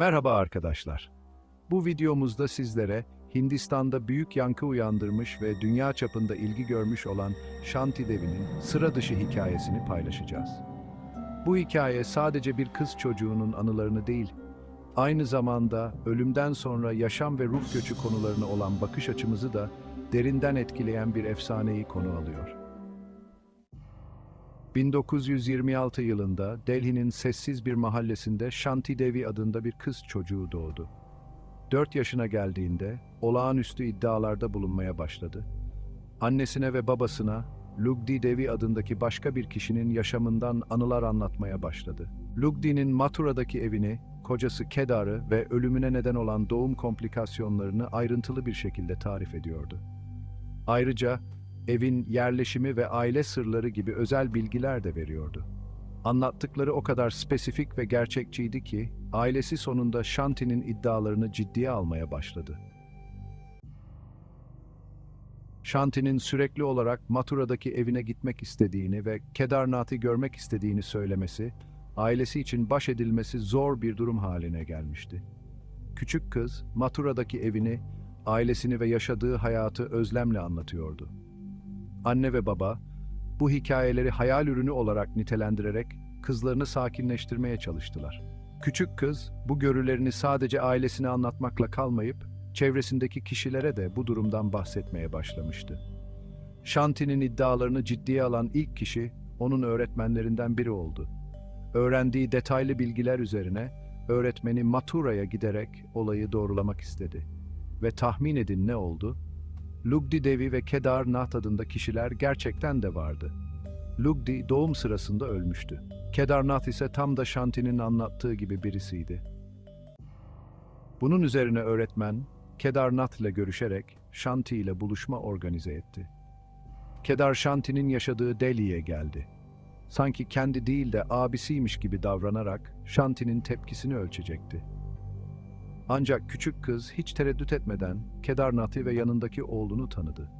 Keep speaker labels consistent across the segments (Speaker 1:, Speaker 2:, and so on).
Speaker 1: Merhaba arkadaşlar. Bu videomuzda sizlere Hindistan'da büyük yankı uyandırmış ve dünya çapında ilgi görmüş olan Shanti Devi'nin sıra dışı hikayesini paylaşacağız. Bu hikaye sadece bir kız çocuğunun anılarını değil, aynı zamanda ölümden sonra yaşam ve ruh göçü konularına olan bakış açımızı da derinden etkileyen bir efsaneyi konu alıyor. 1926 yılında Delhi'nin sessiz bir mahallesinde Shanti Devi adında bir kız çocuğu doğdu. 4 yaşına geldiğinde olağanüstü iddialarda bulunmaya başladı. Annesine ve babasına Lugdi Devi adındaki başka bir kişinin yaşamından anılar anlatmaya başladı. Lugdi'nin Mathura'daki evini, kocası Kedar'ı ve ölümüne neden olan doğum komplikasyonlarını ayrıntılı bir şekilde tarif ediyordu. Ayrıca evin yerleşimi ve aile sırları gibi özel bilgiler de veriyordu. Anlattıkları o kadar spesifik ve gerçekçiydi ki, ailesi sonunda Shanti'nin iddialarını ciddiye almaya başladı. Shanti'nin sürekli olarak Mathura'daki evine gitmek istediğini ve Kedarnath'ı görmek istediğini söylemesi, ailesi için baş edilmesi zor bir durum haline gelmişti. Küçük kız, Mathura'daki evini, ailesini ve yaşadığı hayatı özlemle anlatıyordu. Anne ve baba, bu hikayeleri hayal ürünü olarak nitelendirerek kızlarını sakinleştirmeye çalıştılar. Küçük kız, bu görülerini sadece ailesine anlatmakla kalmayıp, çevresindeki kişilere de bu durumdan bahsetmeye başlamıştı. Shanti'nin iddialarını ciddiye alan ilk kişi, onun öğretmenlerinden biri oldu. Öğrendiği detaylı bilgiler üzerine, öğretmeni Mathura'ya giderek olayı doğrulamak istedi. Ve tahmin edin ne oldu? Lugdi Devi ve Kedar Nath adında kişiler gerçekten de vardı. Lugdi doğum sırasında ölmüştü. Kedar Nath ise tam da Shanti'nin anlattığı gibi birisiydi. Bunun üzerine öğretmen, Kedar Nath ile görüşerek Shanti ile buluşma organize etti. Kedar Shanti'nin yaşadığı Delhi'ye geldi. Sanki kendi değil de abisiymiş gibi davranarak Shanti'nin tepkisini ölçecekti. Ancak küçük kız hiç tereddüt etmeden Kedarnath'ı ve yanındaki oğlunu tanıdı.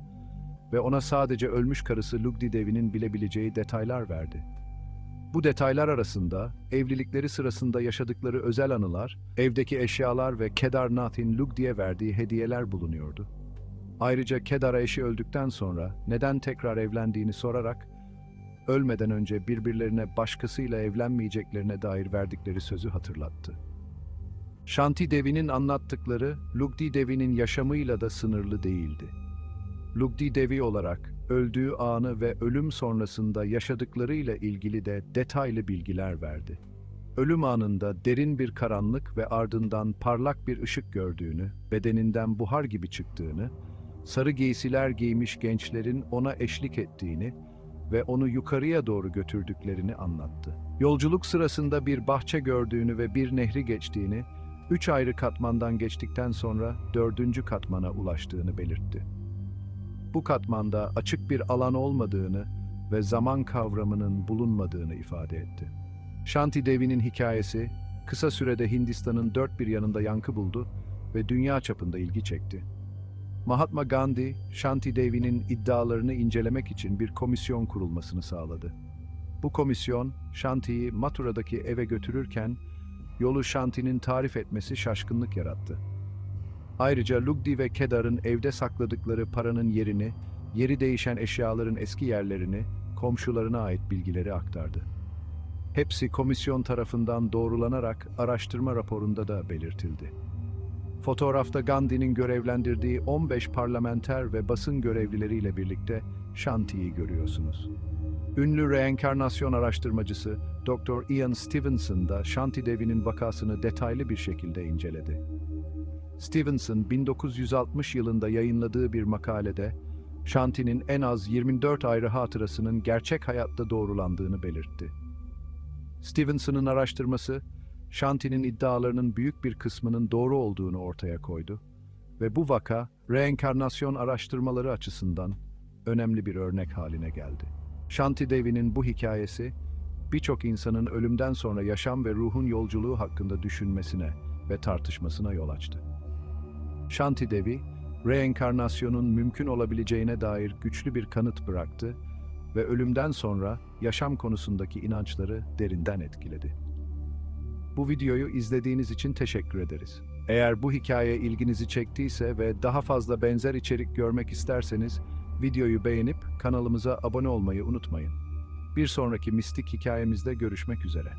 Speaker 1: Ve ona sadece ölmüş karısı Lugdi Devi'nin bilebileceği detaylar verdi. Bu detaylar arasında evlilikleri sırasında yaşadıkları özel anılar, evdeki eşyalar ve Kedarnath'in Lugdi'ye verdiği hediyeler bulunuyordu. Ayrıca Kedar'a eşi öldükten sonra neden tekrar evlendiğini sorarak, ölmeden önce birbirlerine başkasıyla evlenmeyeceklerine dair verdikleri sözü hatırlattı. Shanti Devi'nin anlattıkları Lugdi Devi'nin yaşamıyla da sınırlı değildi. Lugdi Devi olarak öldüğü anı ve ölüm sonrasında yaşadıklarıyla ilgili de detaylı bilgiler verdi. Ölüm anında derin bir karanlık ve ardından parlak bir ışık gördüğünü, bedeninden buhar gibi çıktığını, sarı giysiler giymiş gençlerin ona eşlik ettiğini ve onu yukarıya doğru götürdüklerini anlattı. Yolculuk sırasında bir bahçe gördüğünü ve bir nehri geçtiğini, üç ayrı katmandan geçtikten sonra dördüncü katmana ulaştığını belirtti. Bu katmanda açık bir alan olmadığını ve zaman kavramının bulunmadığını ifade etti. Shanti Devi'nin hikayesi kısa sürede Hindistan'ın dört bir yanında yankı buldu ve dünya çapında ilgi çekti. Mahatma Gandhi, Shanti Devi'nin iddialarını incelemek için bir komisyon kurulmasını sağladı. Bu komisyon, Shanti'yi Mathura'daki eve götürürken yolu Shanti'nin tarif etmesi şaşkınlık yarattı. Ayrıca Lugdi ve Kedar'ın evde sakladıkları paranın yerini, yeri değişen eşyaların eski yerlerini, komşularına ait bilgileri aktardı. Hepsi komisyon tarafından doğrulanarak araştırma raporunda da belirtildi. Fotoğrafta Gandhi'nin görevlendirdiği 15 parlamenter ve basın görevlileriyle birlikte Shanti'yi görüyorsunuz. Ünlü reenkarnasyon araştırmacısı Dr. Ian Stevenson da Shanti Devi'nin vakasını detaylı bir şekilde inceledi. Stevenson 1960 yılında yayınladığı bir makalede Shanti'nin en az 24 ayrı hatırasının gerçek hayatta doğrulandığını belirtti. Stevenson'ın araştırması Shanti'nin iddialarının büyük bir kısmının doğru olduğunu ortaya koydu ve bu vaka reenkarnasyon araştırmaları açısından önemli bir örnek haline geldi. Shanti Devi'nin bu hikayesi birçok insanın ölümden sonra yaşam ve ruhun yolculuğu hakkında düşünmesine ve tartışmasına yol açtı. Shanti Devi, reenkarnasyonun mümkün olabileceğine dair güçlü bir kanıt bıraktı ve ölümden sonra yaşam konusundaki inançları derinden etkiledi. Bu videoyu izlediğiniz için teşekkür ederiz. Eğer bu hikaye ilginizi çektiyse ve daha fazla benzer içerik görmek isterseniz videoyu beğenip kanalımıza abone olmayı unutmayın. Bir sonraki mistik hikayemizde görüşmek üzere.